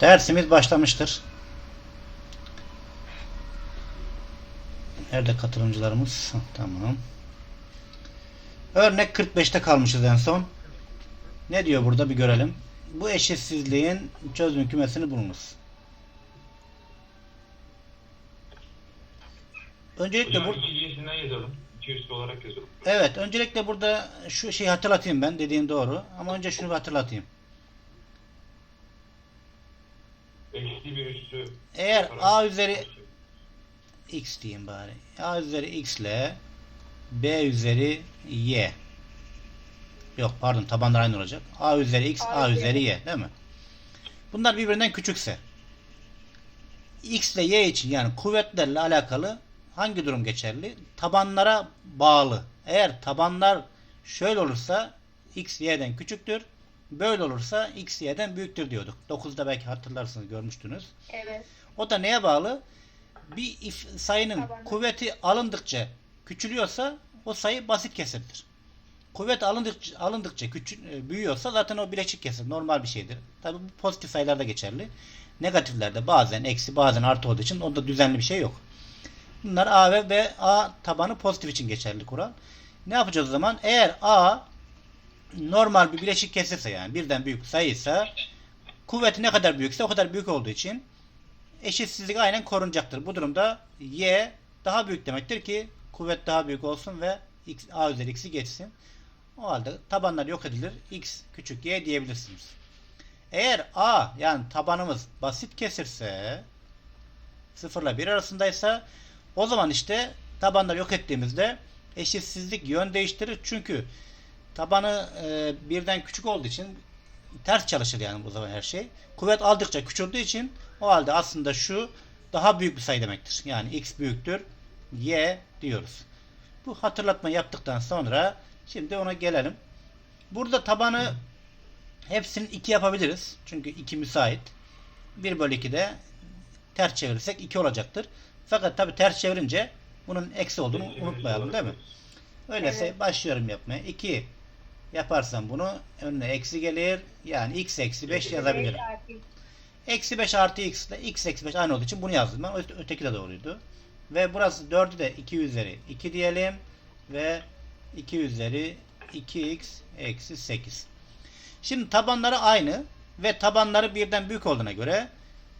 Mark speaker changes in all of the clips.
Speaker 1: Dersimiz başlamıştır. Nerede katılımcılarımız? Tamam. Örnek 45'te kalmışız en son. Ne diyor burada bir görelim. Bu eşitsizliğin çözüm kümesini bulunuz. Öncelikle bu. Evet, öncelikle burada şu şeyi hatırlatayım ben dediğin doğru. Ama önce şunu bir hatırlatayım.
Speaker 2: Eksi bir üstü.
Speaker 1: Eğer a üzeri x diyeyim bari. a üzeri x ile b üzeri y. Yok pardon tabanlar aynı olacak. a üzeri x, a,
Speaker 3: A üzeri
Speaker 1: üzeri y değil mi? Bunlar birbirinden küçükse x ile y için yani kuvvetlerle alakalı hangi durum geçerli? Tabanlara bağlı. Eğer tabanlar şöyle olursa x y'den küçüktür. Böyle olursa x y'den büyüktür diyorduk. 9'da belki hatırlarsınız görmüştünüz.
Speaker 3: Evet.
Speaker 1: O da neye bağlı? Bir if- sayının
Speaker 3: Tabanı.
Speaker 1: kuvveti alındıkça küçülüyorsa o sayı basit kesirdir. Kuvvet alındıkça, alındıkça küçül, e, büyüyorsa zaten o bileşik kesir. Normal bir şeydir. Tabi bu pozitif sayılarda geçerli. Negatiflerde bazen eksi bazen artı olduğu için onda düzenli bir şey yok. Bunlar A ve B A tabanı pozitif için geçerli kural. Ne yapacağız o zaman? Eğer A normal bir bileşik kesirse yani birden büyük sayıysa kuvveti ne kadar büyükse o kadar büyük olduğu için eşitsizlik aynen korunacaktır. Bu durumda y daha büyük demektir ki kuvvet daha büyük olsun ve x, a üzeri x'i geçsin. O halde tabanlar yok edilir. x küçük y diyebilirsiniz. Eğer a yani tabanımız basit kesirse 0 ile 1 arasındaysa o zaman işte tabanları yok ettiğimizde eşitsizlik yön değiştirir. Çünkü tabanı e, birden küçük olduğu için ters çalışır yani bu zaman her şey. Kuvvet aldıkça küçüldüğü için o halde aslında şu daha büyük bir sayı demektir. Yani x büyüktür y diyoruz. Bu hatırlatma yaptıktan sonra şimdi ona gelelim. Burada tabanı hepsinin 2 yapabiliriz. Çünkü 2 müsait. 1 bölü 2 de ters çevirirsek 2 olacaktır. Fakat tabi ters çevirince bunun eksi olduğunu unutmayalım değil mi? Öyleyse başlıyorum yapmaya. 2 yaparsam bunu önüne eksi gelir. Yani x eksi 5 yazabilirim. Eksi 5 artı x ile x eksi 5 aynı olduğu için bunu yazdım ben. Öte- Öteki de doğruydu. Ve burası 4'ü de 2 üzeri 2 diyelim. Ve 2 üzeri 2x eksi 8. Şimdi tabanları aynı ve tabanları birden büyük olduğuna göre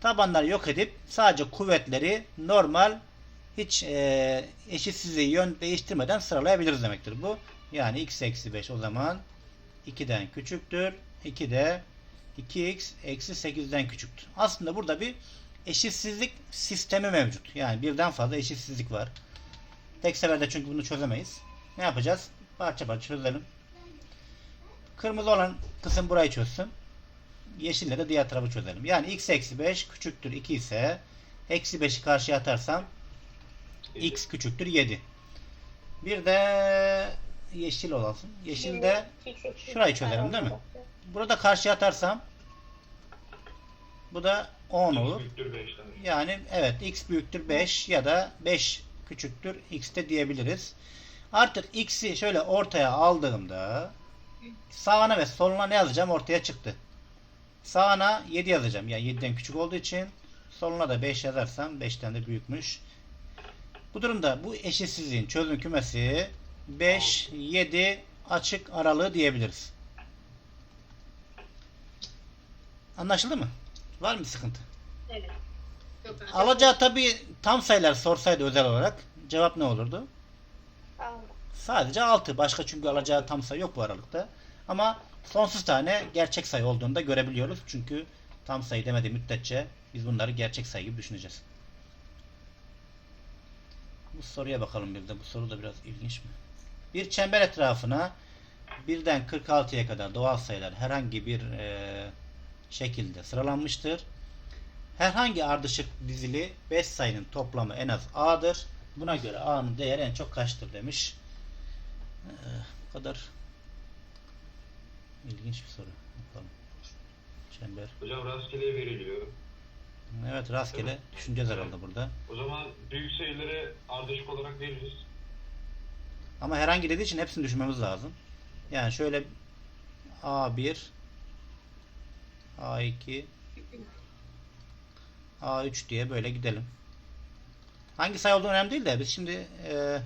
Speaker 1: tabanları yok edip sadece kuvvetleri normal hiç e, eşitsizliği yön değiştirmeden sıralayabiliriz demektir bu. Yani x eksi 5 o zaman 2'den küçüktür. 2 de 2x eksi 8'den küçüktür. Aslında burada bir eşitsizlik sistemi mevcut. Yani birden fazla eşitsizlik var. Tek seferde çünkü bunu çözemeyiz. Ne yapacağız? Parça parça çözelim. Kırmızı olan kısım burayı çözsün. Yeşille de diğer tarafı çözelim. Yani x eksi 5 küçüktür 2 ise eksi 5'i karşıya atarsam x küçüktür 7. Bir de yeşil olasın. Yeşil de şurayı
Speaker 3: tane
Speaker 1: değil mi? Burada karşıya atarsam bu da 10
Speaker 2: X
Speaker 1: olur. Yani evet x büyüktür 5 ya da 5 küçüktür x de diyebiliriz. Artık x'i şöyle ortaya aldığımda sağına ve soluna ne yazacağım ortaya çıktı. Sağına 7 yazacağım. Yani 7'den küçük olduğu için soluna da 5 yazarsam 5'ten de büyükmüş. Bu durumda bu eşitsizliğin çözüm kümesi 5, 7 açık aralığı diyebiliriz. Anlaşıldı mı? Var mı sıkıntı?
Speaker 3: Evet.
Speaker 1: Alacağı tabi tam sayılar sorsaydı özel olarak cevap ne olurdu?
Speaker 3: Tamam.
Speaker 1: Sadece 6. Başka çünkü alacağı tam sayı yok bu aralıkta. Ama sonsuz tane gerçek sayı olduğunu da görebiliyoruz. Çünkü tam sayı demediği müddetçe biz bunları gerçek sayı gibi düşüneceğiz. Bu soruya bakalım bir de. Bu soru da biraz ilginç mi? Bir çember etrafına birden 46'ya kadar doğal sayılar herhangi bir eee, şekilde sıralanmıştır. Herhangi ardışık dizili 5 sayının toplamı en az a'dır. Buna göre a'nın değeri en çok kaçtır demiş. Ee, bu kadar ilginç bir soru. Bakalım. Çember.
Speaker 2: Hocam rastgele veriliyor.
Speaker 1: Evet rastgele düşüneceğiz herhalde burada.
Speaker 2: O zaman büyük sayıları ardışık olarak veririz.
Speaker 1: Ama herhangi dediği için hepsini düşünmemiz lazım. Yani şöyle A1 A2 A3 diye böyle gidelim. Hangi sayı olduğu önemli değil de biz şimdi e,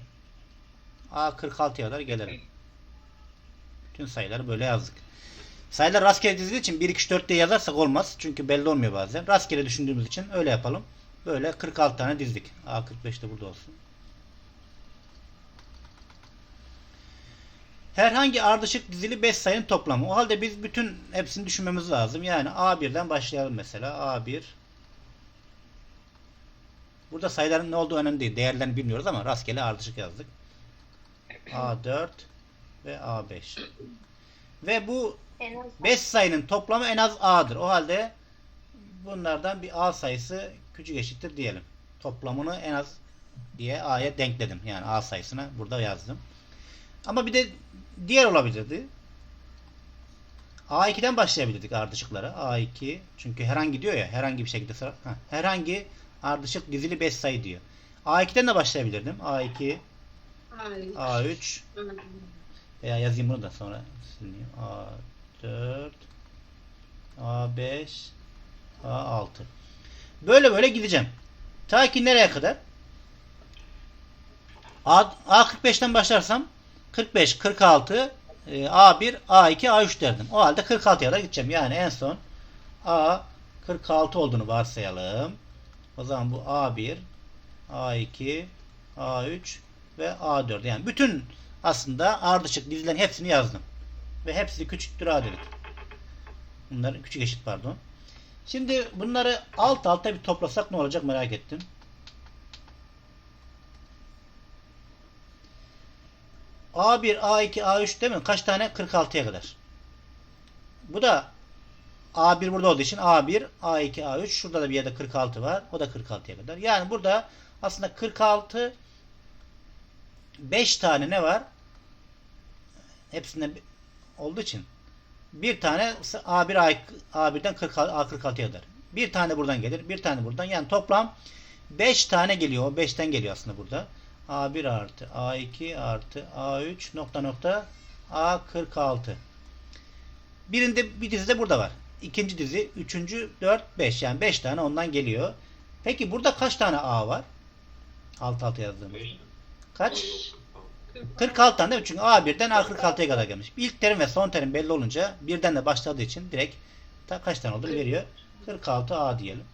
Speaker 1: A46'ya kadar gelelim. Bütün sayıları böyle yazdık. Sayılar rastgele dizildiği için 1, 2, 3, 4 diye yazarsak olmaz. Çünkü belli olmuyor bazen. Rastgele düşündüğümüz için öyle yapalım. Böyle 46 tane dizdik. A45 de burada olsun. Herhangi ardışık dizili 5 sayının toplamı. O halde biz bütün hepsini düşünmemiz lazım. Yani A1'den başlayalım mesela. A1 Burada sayıların ne olduğu önemli değil. Değerlerini bilmiyoruz ama rastgele ardışık yazdık. A4 ve A5. Ve bu
Speaker 3: En az
Speaker 1: 5 sayının toplamı en az A'dır. O halde bunlardan bir A sayısı küçük eşittir diyelim. Toplamını en az diye A'ya denkledim. Yani A sayısına burada yazdım. Ama bir de diğer olabilirdi. A2'den başlayabilirdik ardışıklara. A2 çünkü herhangi diyor ya herhangi bir şekilde sıra, Heh, herhangi ardışık dizili 5 sayı diyor. A2'den de başlayabilirdim. A2,
Speaker 3: Hayır.
Speaker 1: A3 veya yazayım bunu da sonra sileyim. A4 A5 A6 Böyle böyle gideceğim. Ta ki nereye kadar? A, A45'ten başlarsam 45, 46 e, A1, A2, A3 derdim. O halde 46'ya kadar gideceğim. Yani en son A 46 olduğunu varsayalım. O zaman bu A1, A2, A3 ve A4. Yani bütün aslında ardışık dizilerin hepsini yazdım. Ve hepsi küçüktür A dedik. Bunlar küçük eşit pardon. Şimdi bunları alt alta bir toplasak ne olacak merak ettim. A1, A2, A3 değil mi? Kaç tane? 46'ya kadar. Bu da A1 burada olduğu için A1, A2, A3 şurada da bir yerde 46 var. O da 46'ya kadar. Yani burada aslında 46 5 tane ne var? Hepsinden olduğu için bir tane A1 A, A1'den 46, A46'ya kadar. Bir tane buradan gelir. Bir tane buradan. Yani toplam 5 tane geliyor. O 5'ten geliyor aslında burada. A1 artı A2 artı A3 nokta nokta A46. Birinde bir dizi de burada var. İkinci dizi, üçüncü, dört, beş. Yani beş tane ondan geliyor. Peki burada kaç tane A var? Alt alta yazdığımız.
Speaker 2: 5
Speaker 1: Kaç? 46 tane değil mi? Çünkü A1'den A46'ya kadar gelmiş. İlk terim ve son terim belli olunca birden de başladığı için direkt ta kaç tane olduğunu veriyor. 46A diyelim.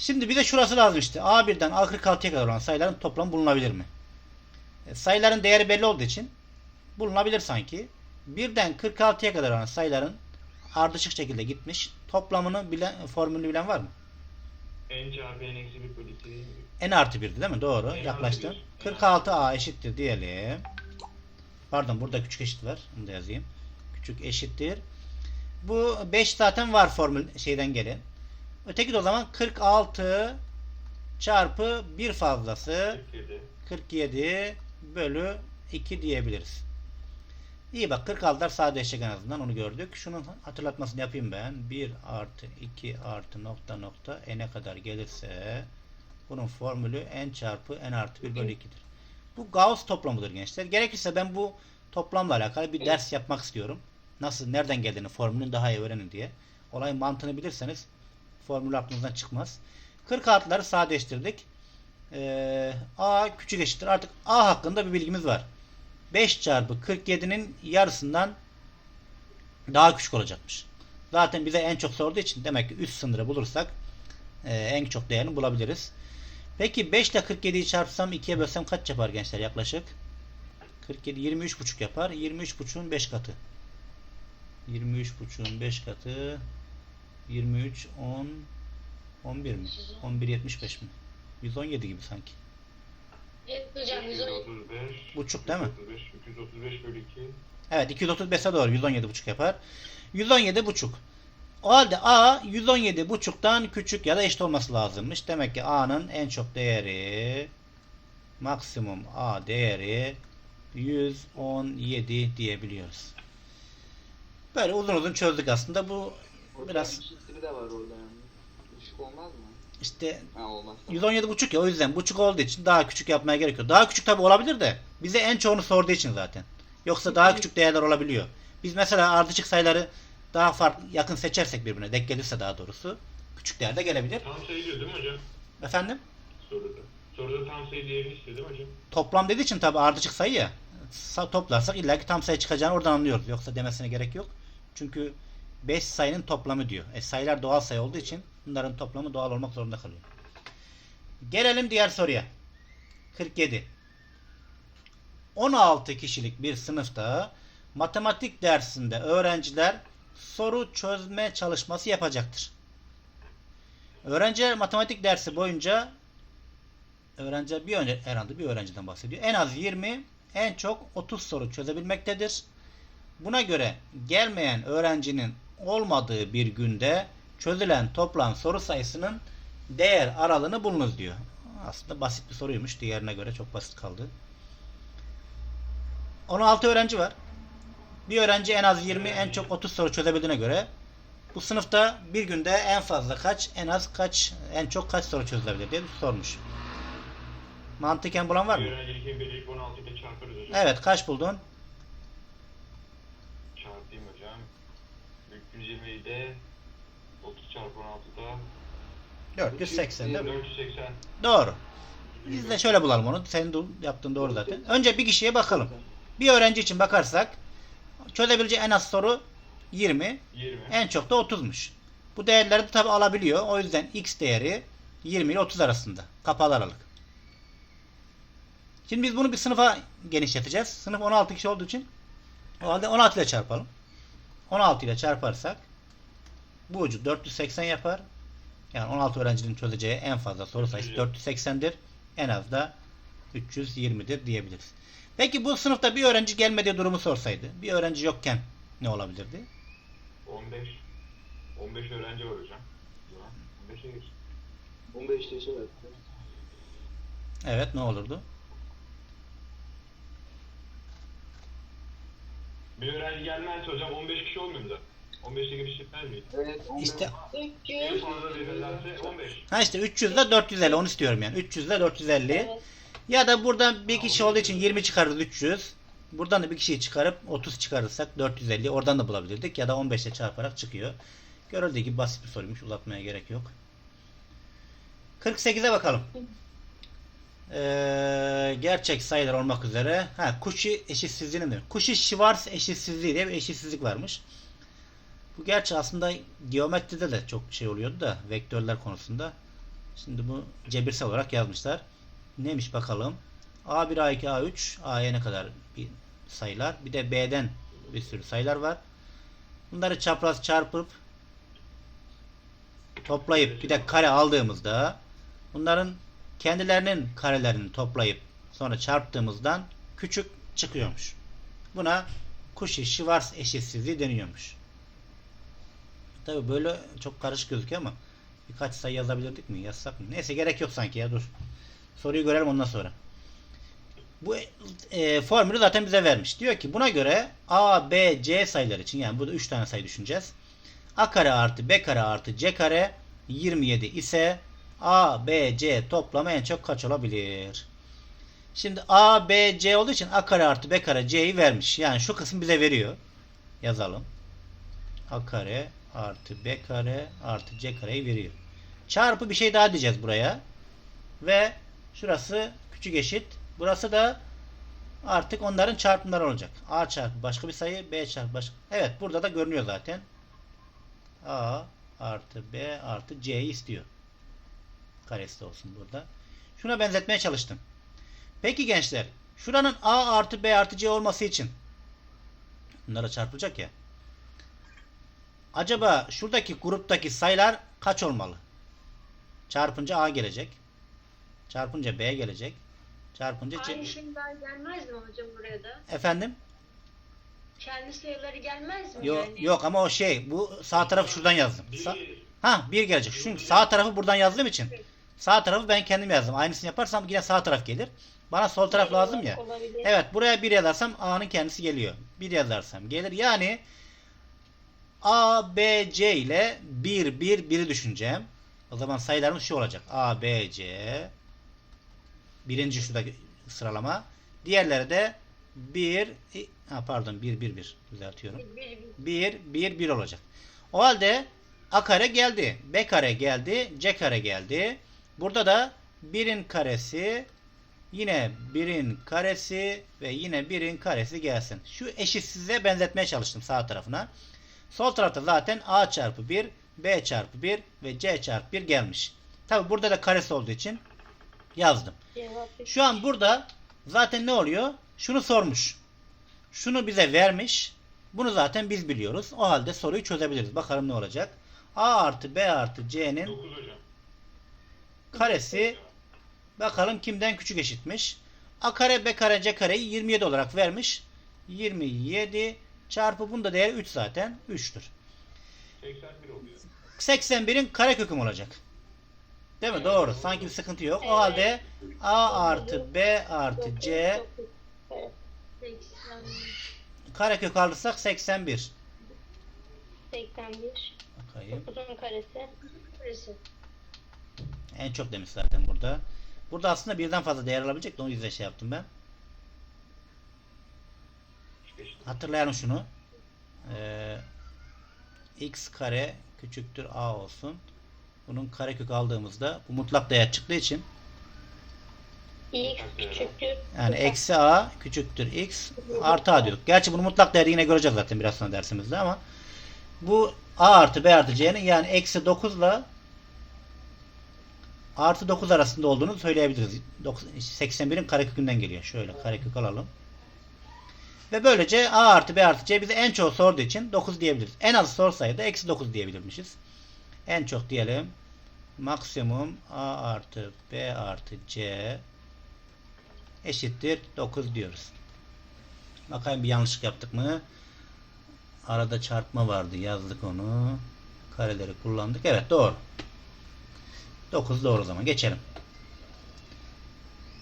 Speaker 1: Şimdi bize şurası lazım işte. A1'den A46'ya kadar olan sayıların toplamı bulunabilir mi? E, sayıların değeri belli olduğu için bulunabilir sanki. Birden 46'ya kadar olan sayıların ardışık şekilde gitmiş. Toplamını bilen, formülünü bilen var mı?
Speaker 2: n çarpı n eksi 1 bölü 2 değil mi?
Speaker 1: N artı 1'di değil mi? Doğru.
Speaker 2: N
Speaker 1: Yaklaştın.
Speaker 2: bir.
Speaker 1: 46A eşittir diyelim. Pardon burada küçük eşit var. Bunu da yazayım. Küçük eşittir. Bu 5 zaten var formül şeyden gelen. Öteki de o zaman 46 çarpı 1 fazlası
Speaker 2: 47.
Speaker 1: 47 bölü 2 diyebiliriz. İyi bak 46'lar sadeleşecek en azından onu gördük. Şunun hatırlatmasını yapayım ben. 1 artı 2 artı nokta nokta n'e kadar gelirse bunun formülü n çarpı n artı 1 bölü 2'dir. Bu Gauss toplamıdır gençler. Gerekirse ben bu toplamla alakalı bir ders yapmak istiyorum. Nasıl, nereden geldiğini, formülünü daha iyi öğrenin diye. Olayın mantığını bilirseniz formülü aklınızdan çıkmaz. 46'ları sadeleştirdik. Ee, A küçük eşittir. Artık A hakkında bir bilgimiz var. 5 çarpı 47'nin yarısından daha küçük olacakmış. Zaten bize en çok sorduğu için demek ki üst sınırı bulursak e, en çok değerini bulabiliriz. Peki 5 ile 47'yi çarpsam 2'ye bölsem kaç yapar gençler yaklaşık? 47 23,5 yapar. 23,5'un 5 katı. 23,5'un 5 katı 23 10 11 mi? 11 75 mi? 117 gibi sanki.
Speaker 3: Evet hocam 110.
Speaker 2: 235.
Speaker 1: Buçuk değil mi?
Speaker 2: 235, 235 bölü 2.
Speaker 1: Evet 235'e doğru 117,5 yapar. 117,5. O halde A 117,5'tan küçük ya da eşit olması lazımmış. Demek ki A'nın en çok değeri maksimum A değeri 117 diyebiliyoruz. Böyle uzun uzun çözdük aslında. Bu biraz
Speaker 4: Biraz... de var orada yani. Düşük olmaz mı?
Speaker 1: işte
Speaker 4: Ha olmaz.
Speaker 1: 117,5 ya o yüzden buçuk olduğu için daha küçük yapmaya gerekiyor. Daha küçük tabi olabilir de bize en çoğunu sorduğu için zaten. Yoksa daha küçük değerler olabiliyor. Biz mesela ardışık sayıları daha farklı yakın seçersek birbirine denk gelirse daha doğrusu Küçük değer de gelebilir.
Speaker 2: Tam sayı diyor değil mi hocam?
Speaker 1: Efendim?
Speaker 2: Soruda. Soruda tam sayı değerini istiyor değil mi hocam?
Speaker 1: Toplam dediği için tabi ardışık sayı ya. Sa- toplarsak illaki tam sayı çıkacağını oradan anlıyoruz. Yoksa demesine gerek yok. Çünkü 5 sayının toplamı diyor. E sayılar doğal sayı olduğu için bunların toplamı doğal olmak zorunda kalıyor. Gelelim diğer soruya. 47. 16 kişilik bir sınıfta matematik dersinde öğrenciler soru çözme çalışması yapacaktır. Öğrenciler matematik dersi boyunca öğrenci bir önce herhalde bir öğrenciden bahsediyor. En az 20, en çok 30 soru çözebilmektedir. Buna göre gelmeyen öğrencinin olmadığı bir günde çözülen toplam soru sayısının değer aralığını bulunuz diyor. Aslında basit bir soruymuş. Diğerine göre çok basit kaldı. 16 öğrenci var. Bir öğrenci en az 20, en çok 30 soru çözebildiğine göre bu sınıfta bir günde en fazla kaç, en az kaç, en çok kaç soru çözülebilir diye sormuş. Mantıken bulan var mı?
Speaker 2: Bir öğrencilik birlik 16 ile çarparız hocam.
Speaker 1: Evet kaç buldun?
Speaker 2: Çarpayım hocam. 320 ile 30 çarpı 16'da
Speaker 1: 480 değil mi?
Speaker 2: 480.
Speaker 1: Doğru. Biz de şöyle bulalım onu. Senin de yaptığın doğru zaten. Önce bir kişiye bakalım. Bir öğrenci için bakarsak çözebileceği en az soru 20.
Speaker 2: 20.
Speaker 1: En çok da 30'muş. Bu değerleri de tabi alabiliyor. O yüzden x değeri 20 ile 30 arasında. Kapalı aralık. Şimdi biz bunu bir sınıfa genişleteceğiz. Sınıf 16 kişi olduğu için o halde 16 ile çarpalım. 16 ile çarparsak bu ucu 480 yapar. Yani 16 öğrencinin çözeceği en fazla soru sayısı 480'dir. En az da 320'dir diyebiliriz. Peki bu sınıfta bir öğrenci gelmediği durumu sorsaydı. Bir öğrenci yokken ne olabilirdi?
Speaker 2: 15. 15 öğrenci var hocam. 15'e geç.
Speaker 4: 15 yaşa.
Speaker 1: Evet ne olurdu?
Speaker 2: Bir öğrenci gelmezse hocam 15 kişi olmuyor mu da? 15'e giriş etmez miyiz?
Speaker 4: Evet. 15.
Speaker 1: İşte
Speaker 2: En
Speaker 3: 300.
Speaker 2: fazla verirlerse 15.
Speaker 1: ha işte 300 ile 450 onu istiyorum yani. 300 ile 450.
Speaker 3: Evet.
Speaker 1: Ya da buradan bir kişi olduğu için 20 çıkarırız 300. Buradan da bir kişiyi çıkarıp 30 çıkarırsak 450 oradan da bulabilirdik. Ya da 15 ile çarparak çıkıyor. Görüldüğü gibi basit bir soruymuş. Uzatmaya gerek yok. 48'e bakalım. Ee, gerçek sayılar olmak üzere. Ha, Cauchy eşitsizliği ne? Cauchy-Schwarz eşitsizliği diye bir eşitsizlik varmış. Bu gerçi aslında geometride de çok şey oluyordu da vektörler konusunda. Şimdi bu cebirsel olarak yazmışlar. Neymiş bakalım. A1, A2, A3, A'ya ne kadar bir sayılar. Bir de B'den bir sürü sayılar var. Bunları çapraz çarpıp toplayıp bir de kare aldığımızda bunların kendilerinin karelerini toplayıp sonra çarptığımızdan küçük çıkıyormuş. Buna Cauchy-Schwarz eşitsizliği deniyormuş. Tabi böyle çok karışık gözüküyor ama birkaç sayı yazabilirdik mi? Yazsak mı? Neyse gerek yok sanki ya dur. Soruyu görelim ondan sonra. Bu e, formülü zaten bize vermiş. Diyor ki buna göre A, B, C sayılar için yani burada 3 tane sayı düşüneceğiz. A kare artı B kare artı C kare 27 ise A, B, C toplamı en çok kaç olabilir? Şimdi A, B, C olduğu için A kare artı B kare C'yi vermiş. Yani şu kısım bize veriyor. Yazalım. A kare artı B kare artı C kareyi veriyor. Çarpı bir şey daha diyeceğiz buraya. Ve şurası küçük eşit. Burası da artık onların çarpımları olacak. A çarpı başka bir sayı B çarpı başka. Evet burada da görünüyor zaten. A artı B artı C'yi istiyor. Karesi de olsun burada. Şuna benzetmeye çalıştım. Peki gençler şuranın A artı B artı C olması için bunlara çarpılacak ya. Acaba şuradaki gruptaki sayılar kaç olmalı? Çarpınca A gelecek. Çarpınca B gelecek. Çarpınca C.
Speaker 3: Aynı şeyler gelmez mi hocam buraya da?
Speaker 1: Efendim?
Speaker 3: Kendi sayıları gelmez mi
Speaker 1: Yok,
Speaker 3: yani?
Speaker 1: yok ama o şey bu sağ tarafı şuradan yazdım. Sa-
Speaker 2: Bir,
Speaker 1: ha bir gelecek. Çünkü sağ tarafı buradan yazdığım için sağ tarafı ben kendim yazdım. Aynısını yaparsam yine sağ taraf gelir. Bana sol taraf lazım ya.
Speaker 3: Olabilir.
Speaker 1: Evet buraya bir yazarsam A'nın kendisi geliyor. Bir yazarsam gelir. Yani A, B, C ile 1, 1, 1'i düşüneceğim. O zaman sayılarımız şu olacak. A, B, C birinci şuradaki sıralama. Diğerleri de 1 ha pardon 1, 1, 1 düzeltiyorum.
Speaker 3: Bir, bir, bir.
Speaker 1: 1, 1, 1 olacak. O halde A kare geldi. B kare geldi. C kare geldi. Burada da 1'in karesi yine 1'in karesi ve yine 1'in karesi gelsin. Şu eşitsizliğe benzetmeye çalıştım sağ tarafına. Sol tarafta zaten A çarpı 1, B çarpı 1 ve C çarpı 1 gelmiş. Tabi burada da karesi olduğu için yazdım. Şu an burada zaten ne oluyor? Şunu sormuş. Şunu bize vermiş. Bunu zaten biz biliyoruz. O halde soruyu çözebiliriz. Bakalım ne olacak. A artı B artı C'nin
Speaker 2: 9 hocam.
Speaker 1: Karesi bakalım kimden küçük eşitmiş. A kare B kare C kareyi 27 olarak vermiş. 27 çarpı bunda değer 3 zaten. 3'tür.
Speaker 2: 81 oluyor.
Speaker 1: 81'in karekökü mü olacak? Değil mi? Doğru. Sanki bir sıkıntı yok. O halde A artı B artı C
Speaker 3: 80,
Speaker 1: karekök alırsak 81.
Speaker 5: 81.
Speaker 1: Bakayım.
Speaker 5: 9'un karesi.
Speaker 3: karesi.
Speaker 1: En çok demiş zaten burada. Burada aslında birden fazla değer alabilecek de o yüzden şey yaptım ben. Hatırlayalım şunu. Ee, x kare küçüktür a olsun. Bunun karekök aldığımızda bu mutlak değer çıktığı için
Speaker 5: X küçüktür.
Speaker 1: yani eksi a küçüktür x artı a diyorduk. Gerçi bunu mutlak değeri yine göreceğiz zaten biraz sonra dersimizde ama bu a artı b artı c'nin yani eksi 9 ile artı 9 arasında olduğunu söyleyebiliriz. Dokuz- 81'in karekökünden geliyor. Şöyle karekök alalım. Ve böylece a artı b artı c bize en çok sorduğu için 9 diyebiliriz. En az sorsaydı eksi 9 diyebilirmişiz. En çok diyelim. Maksimum a artı b artı c eşittir 9 diyoruz. Bakayım bir yanlışlık yaptık mı? Arada çarpma vardı. Yazdık onu. Kareleri kullandık. Evet doğru. 9 doğru zaman. Geçelim.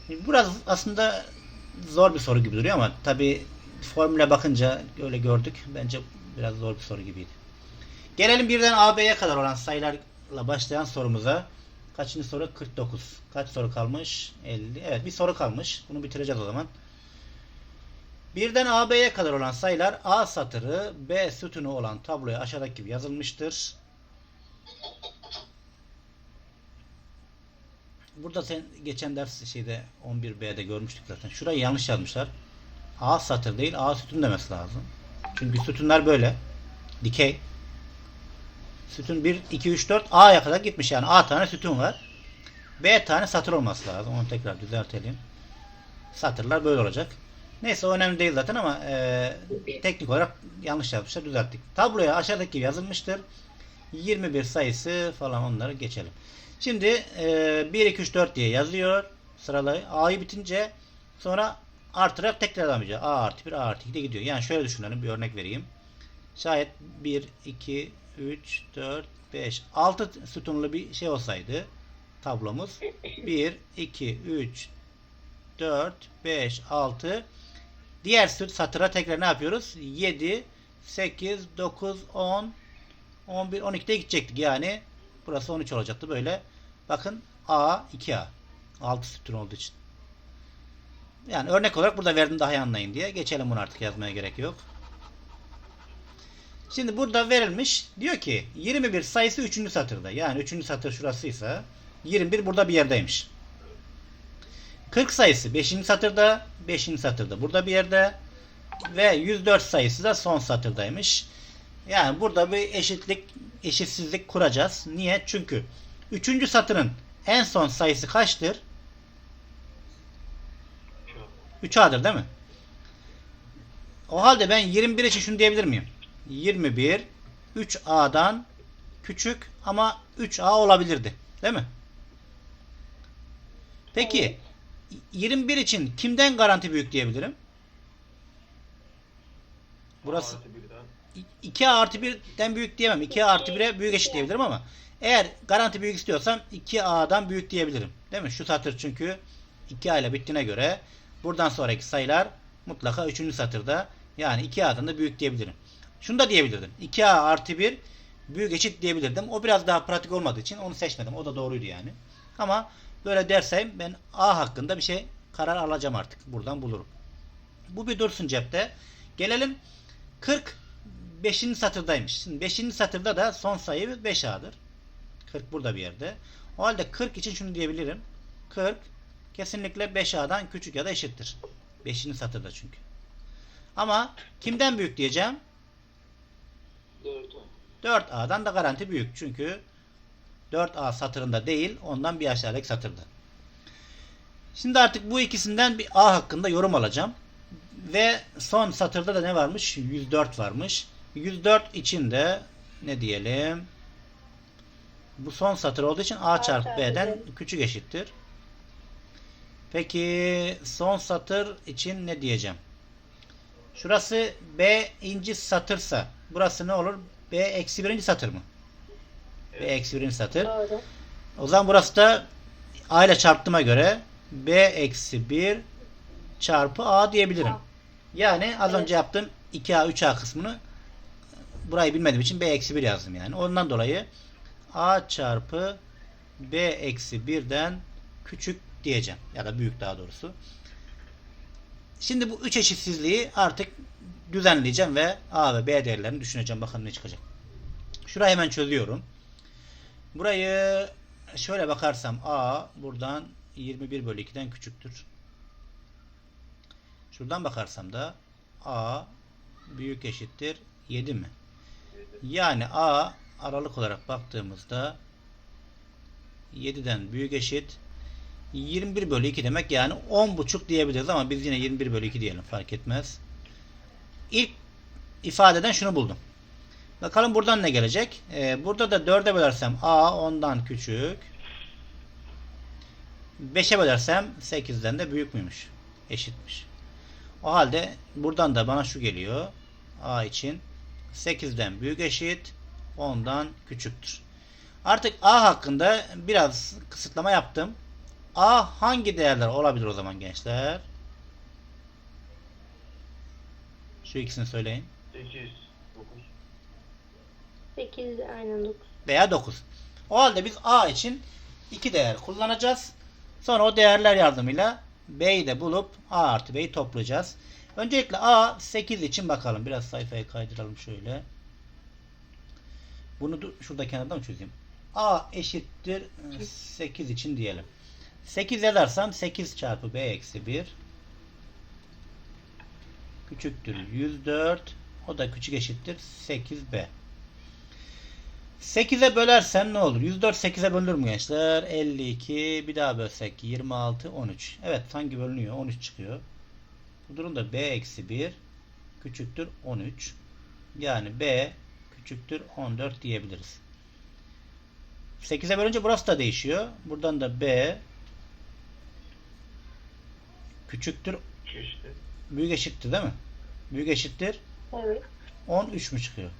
Speaker 1: Biraz aslında zor bir soru gibi duruyor ama tabi formüle bakınca öyle gördük. Bence biraz zor bir soru gibiydi. Gelelim birden AB'ye kadar olan sayılarla başlayan sorumuza. Kaçıncı soru? 49. Kaç soru kalmış? 50. Evet bir soru kalmış. Bunu bitireceğiz o zaman. Birden AB'ye kadar olan sayılar A satırı B sütunu olan tabloya aşağıdaki gibi yazılmıştır. Burada sen geçen ders şeyde 11B'de görmüştük zaten. Şurayı yanlış yazmışlar. A satır değil A sütun demesi lazım. Çünkü sütunlar böyle. Dikey. Sütun 1, 2, 3, 4 A'ya kadar gitmiş yani. A tane sütun var. B tane satır olması lazım. Onu tekrar düzeltelim. Satırlar böyle olacak. Neyse önemli değil zaten ama e, teknik olarak yanlış yazmışlar. Düzelttik. Tabloya aşağıdaki yazılmıştır. 21 sayısı falan onları geçelim. Şimdi e, 1, 2, 3, 4 diye yazıyor. Sıralayı. A'yı bitince sonra artırarak tekrar devam edecek. A artı 1, A artı 2 de gidiyor. Yani şöyle düşünelim. Bir örnek vereyim. Şayet 1, 2, 3, 4, 5, 6 sütunlu bir şey olsaydı tablomuz 1, 2, 3, 4, 5, 6 diğer süt satıra tekrar ne yapıyoruz? 7, 8, 9, 10, 11, 12'de gidecektik. Yani burası 13 olacaktı böyle. Bakın A, 2A. 6 sütun olduğu için. Yani örnek olarak burada verdim daha iyi anlayın diye. Geçelim bunu artık yazmaya gerek yok. Şimdi burada verilmiş diyor ki 21 sayısı 3. satırda. Yani 3. satır şurasıysa 21 burada bir yerdeymiş. 40 sayısı 5. satırda, 5. satırda burada bir yerde ve 104 sayısı da son satırdaymış. Yani burada bir eşitlik, eşitsizlik kuracağız. Niye? Çünkü 3. satırın en son sayısı kaçtır? 3A'dır değil mi? O halde ben 21 için şunu diyebilir miyim? 21 3A'dan küçük ama 3A olabilirdi. Değil mi? Peki 21 için kimden garanti büyük diyebilirim? Burası
Speaker 2: A artı birden
Speaker 1: 2A artı 1'den büyük diyemem. 2A artı 1'e büyük eşit diyebilirim ama eğer garanti büyük istiyorsam 2A'dan büyük diyebilirim. Değil mi? Şu satır çünkü 2A ile bittiğine göre buradan sonraki sayılar mutlaka 3. satırda yani 2A'dan da büyük diyebilirim. Şunu da diyebilirdim. 2A artı 1 büyük eşit diyebilirdim. O biraz daha pratik olmadığı için onu seçmedim. O da doğruydu yani. Ama böyle dersem ben A hakkında bir şey karar alacağım artık. Buradan bulurum. Bu bir dursun cepte. Gelelim 40 5. satırdaymış. Şimdi 5. satırda da son sayı 5A'dır. 40 burada bir yerde. O halde 40 için şunu diyebilirim. 40 kesinlikle 5A'dan küçük ya da eşittir. 5. satırda çünkü. Ama kimden büyük diyeceğim?
Speaker 4: 4 A.
Speaker 1: 4A'dan da garanti büyük. Çünkü 4A satırında değil, ondan bir aşağıdaki satırda. Şimdi artık bu ikisinden bir A hakkında yorum alacağım. Ve son satırda da ne varmış? 104 varmış. 104 için de ne diyelim? Bu son satır olduğu için A çarpı
Speaker 5: çarpı
Speaker 1: B'den
Speaker 5: B.
Speaker 1: küçük eşittir. Peki son satır için ne diyeceğim? Şurası B inci satırsa burası ne olur? B eksi birinci satır mı? B eksi birinci satır.
Speaker 5: Doğru.
Speaker 1: O zaman burası da A ile çarptığıma göre B eksi 1 çarpı A diyebilirim.
Speaker 5: A.
Speaker 1: Yani az
Speaker 5: Evet.
Speaker 1: önce yaptığım 2A 3A kısmını burayı bilmediğim için B eksi 1 yazdım yani. Ondan dolayı A çarpı B eksi 1'den küçük diyeceğim. Ya da büyük daha doğrusu. Şimdi bu üç eşitsizliği artık düzenleyeceğim ve A ve B değerlerini düşüneceğim. Bakalım ne çıkacak. Şurayı hemen çözüyorum. Burayı şöyle bakarsam A buradan 21 bölü 2'den küçüktür. Şuradan bakarsam da A büyük eşittir 7 mi? Yani A aralık olarak baktığımızda 7'den büyük eşit 21 bölü 2 demek yani 10 buçuk diyebiliriz ama biz yine 21 bölü 2 diyelim fark etmez. İlk ifadeden şunu buldum. Bakalım buradan ne gelecek? Ee, burada da 4'e bölersem A ondan küçük. 5'e bölersem 8'den de büyük müymüş? Eşitmiş. O halde buradan da bana şu geliyor. A için 8'den büyük eşit 10'dan küçüktür. Artık A hakkında biraz kısıtlama yaptım. A hangi değerler olabilir o zaman gençler? Şu ikisini söyleyin.
Speaker 2: 8, 9.
Speaker 5: 8 aynen 9.
Speaker 1: veya 9. O halde biz A için iki değer kullanacağız. Sonra o değerler yardımıyla B'yi de bulup A artı B'yi toplayacağız. Öncelikle A 8 için bakalım. Biraz sayfayı kaydıralım şöyle. Bunu şurada kenarda mı çözeyim? A eşittir e, 8 için diyelim. 8 yazarsam 8 çarpı B eksi 1 küçüktür 104 o da küçük eşittir 8B. 8'e bölersem ne olur? 104 8'e bölünür mü gençler? 52 bir daha bölsek 26 13. Evet sanki bölünüyor 13 çıkıyor. Bu durumda B eksi 1 küçüktür 13. Yani B küçüktür 14 diyebiliriz. 8'e bölünce burası da değişiyor. Buradan da B küçüktür büyük eşittir değil mi? Büyük eşittir
Speaker 5: Evet.
Speaker 1: 13 mü çıkıyor?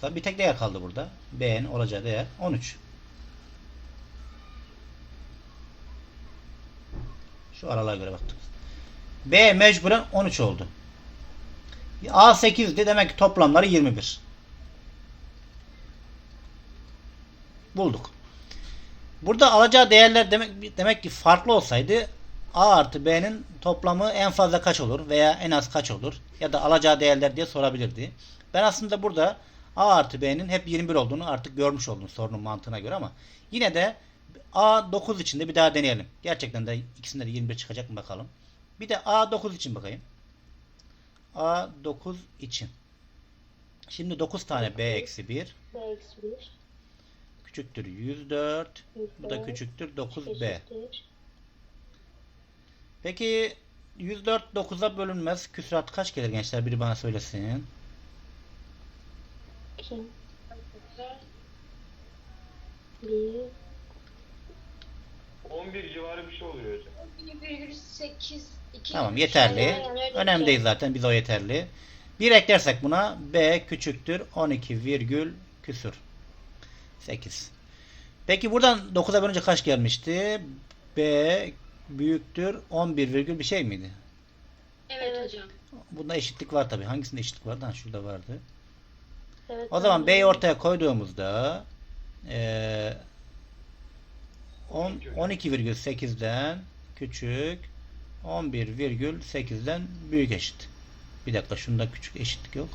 Speaker 1: Tabii bir tek değer kaldı burada. B'nin olacağı değer 13. Şu aralığa göre baktık. B mecburen 13 oldu. A 8'di demek ki toplamları 21. Bulduk. Burada alacağı değerler demek demek ki farklı olsaydı A artı B'nin toplamı en fazla kaç olur veya en az kaç olur ya da alacağı değerler diye sorabilirdi. Ben aslında burada A artı B'nin hep 21 olduğunu artık görmüş oldum sorunun mantığına göre ama yine de A 9 için de bir daha deneyelim. Gerçekten de ikisinde de 21 çıkacak mı bakalım. Bir de A 9 için bakayım. A 9 için. Şimdi 9 tane B eksi 1
Speaker 5: B eksi 1.
Speaker 1: küçüktür 104. Bu da
Speaker 5: 104,
Speaker 1: küçüktür 9B.
Speaker 5: Eşittir.
Speaker 1: Peki 104 9'a bölünmez. Küsurat kaç gelir gençler? Biri bana söylesin.
Speaker 5: Kim? 1.
Speaker 2: 11 civarı bir şey oluyor hocam.
Speaker 3: 1,8 2
Speaker 1: Tamam yeterli. Önemli değil zaten. Biz o yeterli. Bir eklersek buna B küçüktür 12 virgül küsür. 8. Peki buradan 9'a bölünce kaç gelmişti? B büyüktür 11 virgül bir şey miydi?
Speaker 3: Evet hocam.
Speaker 1: Bunda eşitlik var tabi. Hangisinde eşitlik vardı? Ha, şurada vardı.
Speaker 5: Evet.
Speaker 1: O zaman. B'yi ortaya koyduğumuzda 10 12,8'den küçük 11,8'den büyük eşit. Bir dakika şunda küçük eşitlik yok.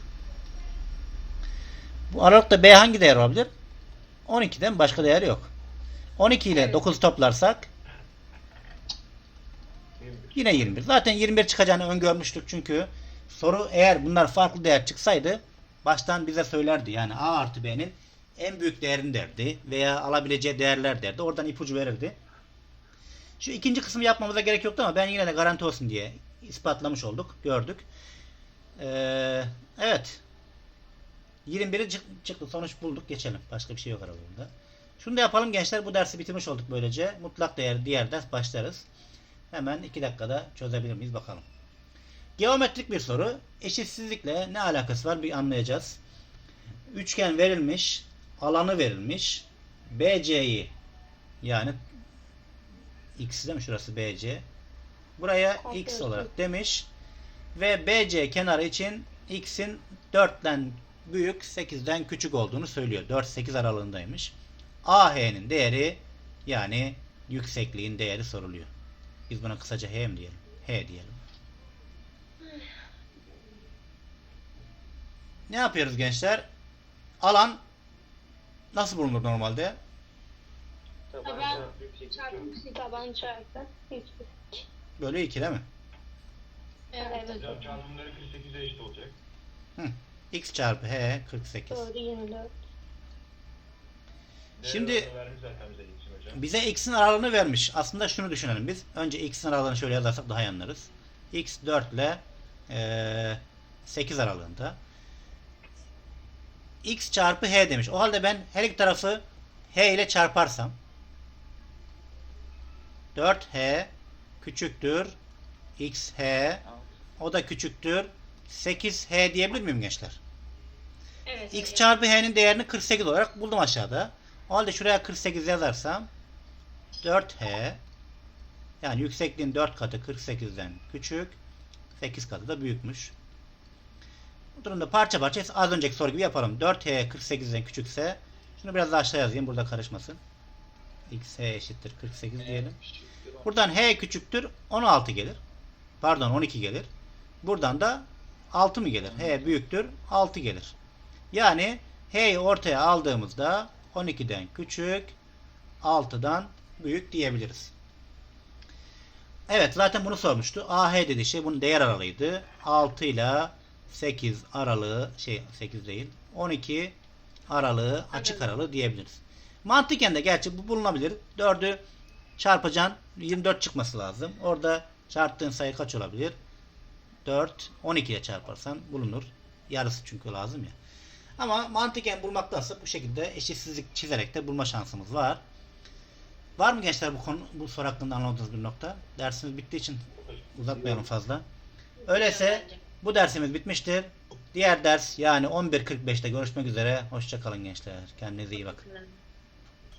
Speaker 1: Bu aralıkta B hangi değer olabilir? 12'den başka değer yok. 12 ile
Speaker 3: Evet.
Speaker 1: 9 toplarsak
Speaker 2: 21.
Speaker 1: Yine 21. Zaten 21 çıkacağını öngörmüştük çünkü soru eğer bunlar farklı değer çıksaydı baştan bize söylerdi. Yani A artı B'nin en büyük değerini derdi veya alabileceği değerler derdi. Oradan ipucu verirdi. Şu ikinci kısmı yapmamıza gerek yoktu ama ben yine de garanti olsun diye ispatlamış olduk. Gördük. Ee, evet. 21'i çık- çıktı. Sonuç bulduk. Geçelim. Başka bir şey yok aralarında. Şunu da yapalım gençler. Bu dersi bitirmiş olduk böylece. Mutlak değer diğer ders başlarız. Hemen 2 dakikada çözebilir miyiz bakalım. Geometrik bir soru. Eşitsizlikle ne alakası var bir anlayacağız. Üçgen verilmiş, alanı verilmiş. BC'yi yani x değil mi şurası BC? Buraya x olarak demiş. Ve BC kenarı için x'in 4'ten büyük 8'den küçük olduğunu söylüyor. 4-8 aralığındaymış. AH'nin değeri yani yüksekliğin değeri soruluyor. Biz buna kısaca H mi diyelim? H diyelim. Ne yapıyoruz gençler? Alan nasıl bulunur normalde?
Speaker 4: Taban
Speaker 3: Taban
Speaker 4: çarpı yükseklik
Speaker 3: Çarpı
Speaker 4: yok.
Speaker 3: yüksek.
Speaker 5: Taban çarpı yükseklik.
Speaker 1: Böyle 2 değil mi?
Speaker 3: Evet
Speaker 2: çarpımları 48'e eşit olacak.
Speaker 1: X çarpı H 48.
Speaker 5: Doğru 24.
Speaker 1: Şimdi-
Speaker 2: bize
Speaker 1: x'in aralığını vermiş. Aslında şunu düşünelim biz. Önce x'in aralığını şöyle yazarsak daha iyi anlarız. x 4 ile eee, 8 aralığında. X çarpı h demiş. O halde ben her iki tarafı h ile çarparsam 4h küçüktür xh o da küçüktür 8h diyebilir miyim gençler?
Speaker 3: Evet
Speaker 1: x çarpı h'nin değerini 48 olarak buldum aşağıda. O halde şuraya 48 yazarsam 4h yani yüksekliğin 4 katı 48'den küçük 8 katı da büyükmüş. Bu durumda parça parça az önceki soru gibi yapalım. 4h 48'den küçükse şunu biraz daha aşağı yazayım burada karışmasın. x h eşittir 48 diyelim. Buradan h küçüktür 16 gelir. Pardon 12 gelir. Buradan da 6 mı gelir? h büyüktür 6 gelir. Yani h'yi ortaya aldığımızda 12'den küçük 6'dan büyük diyebiliriz. Evet zaten bunu sormuştu. AH dediği şey bunun değer aralığıydı. 6 ile 8 aralığı şey 8 değil 12 aralığı açık aralığı diyebiliriz. Mantıken de gerçi bu bulunabilir. 4'ü çarpacaksın 24 çıkması lazım. Orada çarptığın sayı kaç olabilir? 4 12 ile çarparsan bulunur. Yarısı çünkü lazım ya. Ama mantıken bulmaktansa bu şekilde eşitsizlik çizerek de bulma şansımız var. Var mı gençler bu konu bu soru hakkında anladığınız bir nokta? Dersimiz bittiği için uzatmayalım fazla. Öyleyse. Bu dersimiz bitmiştir. Diğer ders yani 11.45'te görüşmek üzere. Hoşçakalın gençler. Kendinize iyi
Speaker 3: bakın.